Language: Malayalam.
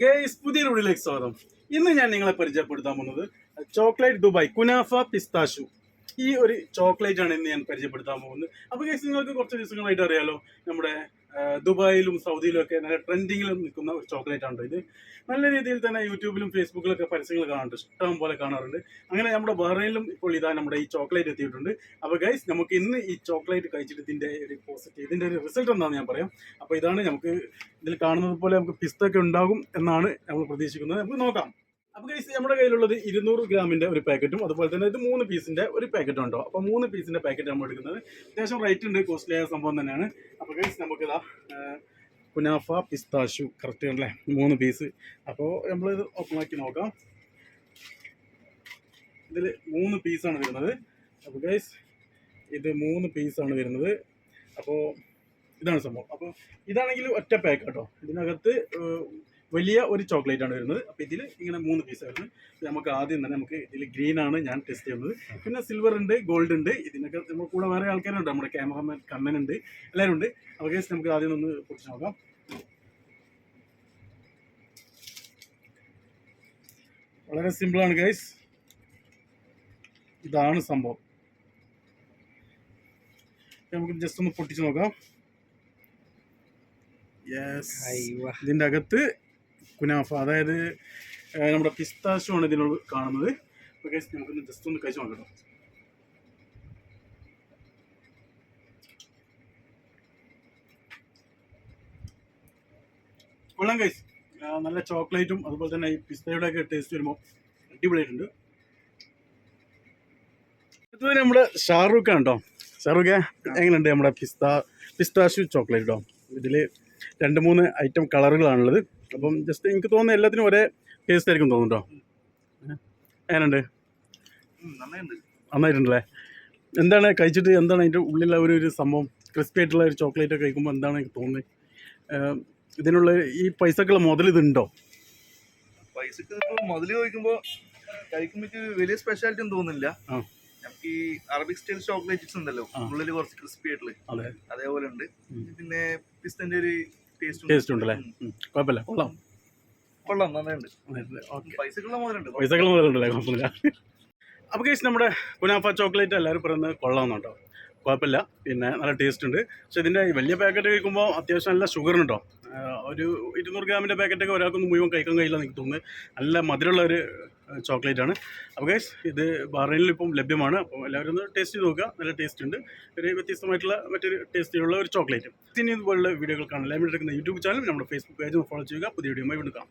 ഗേസ് പുതിയ വീഡിയോയിലേക്ക് സ്വാഗതം. ഇന്ന് ഞാൻ നിങ്ങളെ പരിചയപ്പെടുത്താൻ പോകുന്നത് ചോക്ലേറ്റ് ദുബായ് കുനാഫ പിസ്താഷു. ഈ ഒരു ചോക്ലേറ്റ് ആണ് ഇന്ന് ഞാൻ പരിചയപ്പെടുത്താൻ പോകുന്നത്. അപ്പോൾ ഗേസ് നിങ്ങൾക്ക് കുറച്ച് ദിവസങ്ങളായിട്ട് അറിയാലോ നമ്മുടെ ദുബായിലും സൗദിയിലും ഒക്കെ നല്ല ട്രെൻഡിങ്ങിൽ നിൽക്കുന്ന ഒരു ചോക്ലേറ്റ് ആണ് ഇത്. നല്ല രീതിയിൽ തന്നെ യൂട്യൂബിലും ഫേസ്ബുക്കിലൊക്കെ പരസ്യങ്ങൾ കാണാറുണ്ട് ഇഷ്ടം പോലെ കാണാറുണ്ട്. അങ്ങനെ നമ്മുടെ ബഹ്റൈനിലും ഇപ്പോൾ ഇതാ നമ്മുടെ ഈ ചോക്ലേറ്റ് എത്തിയിട്ടുണ്ട്. അപ്പോൾ ഗൈസ് നമുക്ക് ഇന്ന് ഈ ചോക്ലേറ്റ് കഴിച്ചിട്ട് ഇതിന്റെ ഒരു പോസിറ്റീവ് ഇതിന്റെ ഒരു റിസൾട്ട് എന്താണെന്ന് ഞാൻ പറയാം. അപ്പോൾ ഇതാണ് നമുക്ക് ഇതിൽ കാണുന്നത് പോലെ നമുക്ക് പിസ്ത ഒക്കെ ഉണ്ടാകും എന്നാണ് നമ്മൾ പ്രതീക്ഷിക്കുന്നത്. നമുക്ക് നോക്കാം. അപ്പോൾ ഗൈസ് നമ്മുടെ കയ്യിലുള്ളത് ഇരുന്നൂറ് ഗ്രാമിന്റെ ഒരു പാക്കറ്റും അതുപോലെ തന്നെ ഇത് മൂന്ന് പീസിന്റെ ഒരു പാക്കറ്റും ഉണ്ടോ? അപ്പോൾ മൂന്ന് പീസിന്റെ പാക്കറ്റ് നമ്മൾ എടുക്കുന്നത്. അത്യാവശ്യം റേറ്റ് ഉണ്ട് കോസ്റ്റ്ലി ആയ സംഭവം തന്നെയാണ്. അപ്പോൾ ഗൈസ് നമുക്കിതാ കുനാഫ പിസ്താഷു കറക്റ്റ് അല്ലേ? മൂന്ന് പീസ് അപ്പോൾ നമ്മളിത് ഓപ്പൺ ആക്കി നോക്കാം. ഇതിൽ മൂന്ന് പീസാണ് വരുന്നത്. അപ്പോൾ ഗൈസ് ഇത് മൂന്ന് പീസാണ് വരുന്നത്. അപ്പോൾ ഇതാണ് സംഭവം. അപ്പോൾ ഇതാണെങ്കിൽ ഒറ്റ പാക്ക് കേട്ടോ ഇതിനകത്ത് വലിയ ഒരു ചോക്ലേറ്റ് ആണ് വരുന്നത്. അപ്പോൾ ഇതിൽ ഇങ്ങനെ മൂന്ന് പീസ് വരുന്നത് നമുക്ക് ആദ്യം തന്നെ നമുക്ക് ഇതിൽ ഗ്രീൻ ആണ് ഞാൻ ടെസ്റ്റ് ചെയ്യുന്നത്. പിന്നെ സിൽവർ ഉണ്ട് ഗോൾഡ് ഉണ്ട്. ഇതിനൊക്കെ നമ്മൾ കൂടെ വേറെ ആൾക്കാരുണ്ട്. നമ്മുടെ ക്യാമറമാൻ കണ്ണനുണ്ട് എല്ലാവരും ഉണ്ട്. അപ്പോൾ ഗേസ് നമുക്ക് ആദ്യം ഒന്ന് പൊട്ടിച്ച് നോക്കാം. വളരെ സിമ്പിളാണ് ഗൈസ് ഇതാണ് സംഭവം. നമുക്ക് ജസ്റ്റ് ഒന്ന് പൊട്ടിച്ച് നോക്കാം. ഇതിന്റെ അകത്ത് കുനാഫ അതായത് നമ്മുടെ പിസ്താശു ആണ് ഇതിനോട് കാണുന്നത്. അപ്പോൾ ഗൈസ് നമുക്കൊന്ന് ജസ്റ്റ് ഒന്ന് കഴിച്ചു നോക്കട്ടോ. കൊള്ളാം ഗൈസ് നല്ല ചോക്ലേറ്റും അതുപോലെ തന്നെ ഈ പിസ്തയുടെ ഒക്കെ ടേസ്റ്റ് വരുമ്പോൾ അടിപൊളിയായിട്ടുണ്ട്. അടുത്തത് നമ്മുടെ ഷാറൂഖ് ആണ് കേട്ടോ ഷാറൂഖ് എങ്ങനെയുണ്ട് നമ്മുടെ പിസ്ത പിസ്താഷു ചോക്ലേറ്റ് കേട്ടോ ഇതിൽ രണ്ട് മൂന്ന് ഐറ്റം കളറുകളാണുള്ളത്. അപ്പം ജസ്റ്റ് എനിക്ക് തോന്നുന്നു എല്ലാത്തിനും ഒരേ ടേസ്റ്റ് ആയിരിക്കും തോന്നുന്നു കേട്ടോ എങ്ങനെയുണ്ട്? നന്നായിട്ടുണ്ടല്ലേ? എന്താണ് കഴിച്ചിട്ട് എന്താണ് അതിന്റെ ഉള്ളിലുള്ള ഒരു ഒരു സംഭവം? ക്രിസ്പി ആയിട്ടുള്ള ഒരു ചോക്ലേറ്റ് ഒക്കെ കഴിക്കുമ്പോൾ എന്താണ് എനിക്ക് തോന്നുന്നത്? ഇതിനുള്ള ഈ പൈസക്കുള്ള മുതൽ ഇതുണ്ടോ? പൈസക്ക് ഇപ്പൊ ചോദിക്കുമ്പോൾ ചോദിക്കുമ്പോ കഴിക്കുമ്പോ വലിയ സ്പെഷ്യാലിറ്റി ഒന്നും തോന്നുന്നില്ല. നമുക്ക് ഈ അറബിക് സ്റ്റൈൽ ചോക്ലേറ്റ്സ് ഉണ്ടല്ലോ. ഉള്ളിൽ കുറച്ച് ക്രിസ്പി ആയിട്ടുള്ള. അതേപോലെ ഉണ്ട് പിന്നെ പിസ്തന്റെ ഒരു ടേസ്റ്റ് ഉണ്ടല്ലേ. കുഴപ്പമില്ല. കൊള്ളാം. കൊള്ളാം. നന്നായിട്ടുണ്ട്. പൈസക്കുള്ള മുതലുണ്ട് പൈസകൾ മുതലുണ്ടല്ലേ കുഴപ്പമില്ല. അപ്പോൾ കേസ് നമ്മുടെ കുനാഫ ചോക്ലേറ്റ് എല്ലാവരും പറയുന്നത് കൊള്ളാമെന്നുണ്ടോ കുഴപ്പമില്ല. പിന്നെ നല്ല ടേസ്റ്റ് ഉണ്ട്. പക്ഷെ ഇതിന്റെ വലിയ പാക്കറ്റ് കഴിക്കുമ്പോൾ അത്യാവശ്യം നല്ല ഷുഗർ ഉണ്ടോ ഒരു ഇരുന്നൂറ് ഗ്രാമിന്റെ പാക്കറ്റൊക്കെ ഒരാൾക്കൊന്നും മുഴുവൻ കഴിക്കാൻ കഴിയില്ല എനിക്ക് തോന്നുന്നത് നല്ല മധുരമുള്ള ഒരു ചോക്ലേറ്റ് ആണ്. അപ്പോൾ ഗൈസ് ഇത് ബഹ്റൈനിൽ ഇപ്പം ലഭ്യമാണ്. അപ്പോൾ എല്ലാവരും ഒന്ന് ടേസ്റ്റ് ചെയ്ത് നോക്കുക. നല്ല ടേസ്റ്റ് ഉണ്ട്. ഒരു വ്യത്യസ്തമായിട്ടുള്ള മറ്റൊരു ടേസ്റ്റിലുള്ള ഒരു ചോക്ലേറ്റ് ഇനി ഇതുപോലുള്ള വീഡിയോകൾ കാണാൻ എല്ലാവരും എടുക്കുന്ന യൂട്യൂബ് ചാനൽ നമ്മുടെ ഫേസ്ബുക്ക് പേജ് ഫോളോ ചെയ്യുക. പുതിയ വീഡിയോ എടുക്കാം